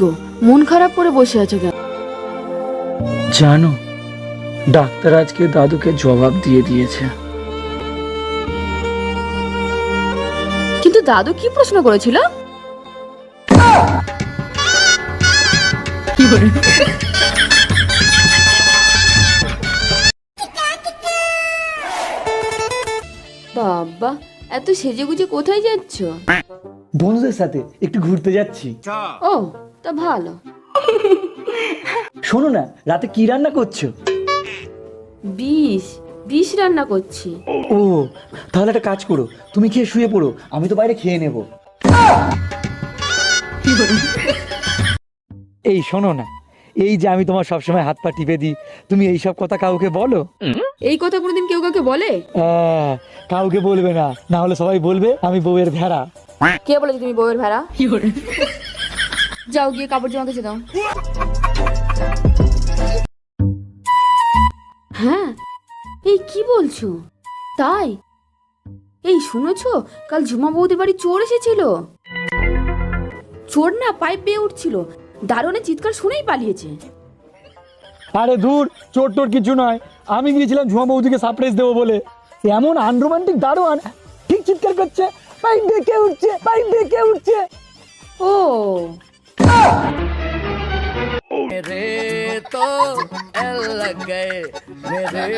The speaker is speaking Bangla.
গো? মন খারাপ করে বসে আছো কেন? জানো ডাক্তার আজকে দাদুকে জবাব দিয়ে দিয়েছে। কিন্তু দাদু কি প্রশ্ন করেছিল? বাবা এত সেজে গুজে কোথায় যাচ্ছ? বন্ধুদের সাথে একটু ঘুরতে যাচ্ছি। ও তা ভালো। শোনো না রাতে কি রান্না করছ? বিষ বিষ রান্না করছি। ও তাহলে একটা কাজ করো তুমি খেয়ে শুয়ে পড়ো আমি তো বাইরে খেয়ে নেব। এই শোনো না এই যে আমি তোমার সবসময় হাত পা টিপে দিই তুমি এই সব কথা কাউকে বলো? এই কথা কোনোদিন কেউ কাউকে বলে? আহ, কাউকে বলবে না না হলে সবাই বলবে আমি বউয়ের ভেড়া। কে বলেছে তুমি বউয়ের ভেড়া? যাও গিয়ে কাপড় জামা কেচে দাও। হ্যাঁ এই কি বলছো? তাই? এই শুনেছো কাল ঝুমা বৌদির বাড়ি চোর এসেছিল? চোর না পাইপ বেয়ে উঠছিল। দারুণের চিৎকার শুনেই পালিয়েছে। আরে দূর চোর টোর কিছু নয়। আমি গিয়েছিলাম ঝুমা বৌদিকে সারপ্রাইজ দেবো বলে। এমন আনরোমান্টিক দারোয়ান ঠিক চিৎকার করছে। পাইপ বেঁকে উঠছে পাইপ বেঁকে উঠছে ও मेरे तो एल लग गए मेरे